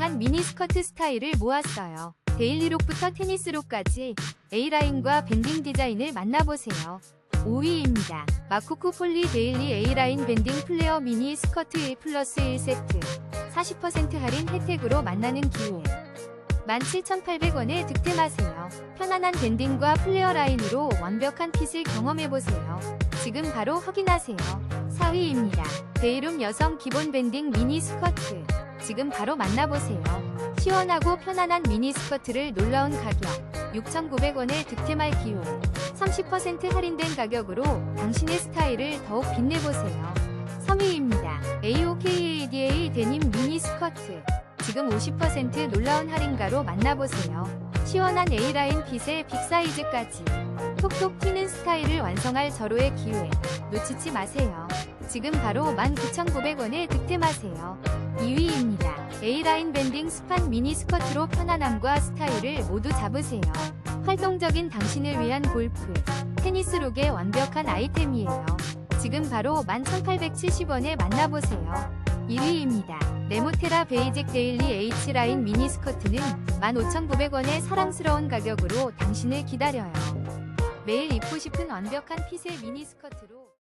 다양한 미니스커트 스타일을 모았어요. 데일리룩부터 테니스룩까지 A라인과 밴딩 디자인을 만나보세요. 5위입니다. 마코코 폴리 데일리 A라인 밴딩 플레어 미니 스커트 1 플러스 1 세트 40% 할인 혜택으로 만나는 기회 17,800원에 득템하세요. 편안한 밴딩과 플레어 라인으로 완벽한 핏을 경험해보세요. 지금 바로 확인하세요. 4위입니다. 데이룸 여성 기본 밴딩 미니 스커트 지금 바로 만나보세요. 시원하고 편안한 미니 스커트를 놀라운 가격 6,900원에 득템할 기회 30% 할인된 가격으로 당신의 스타일을 더욱 빛내보세요. 3위입니다. AOKADA 데님 미니 스커트 지금 50% 놀라운 할인가로 만나보세요. 시원한 A라인 핏의 빅사이즈까지 톡톡 튀는 스타일을 완성할 절호의 기회 놓치지 마세요. 지금 바로 19,900원에 득템하세요. 2위입니다. A라인 밴딩 스판 미니 스커트로 편안함과 스타일을 모두 잡으세요. 활동적인 당신을 위한 골프, 테니스룩의 완벽한 아이템이에요. 지금 바로 11,870원에 만나보세요. 1위입니다. 네모테라 베이직 데일리 H라인 미니 스커트는 15,900원의 사랑스러운 가격으로 당신을 기다려요. 매일 입고 싶은 완벽한 핏의 미니 스커트로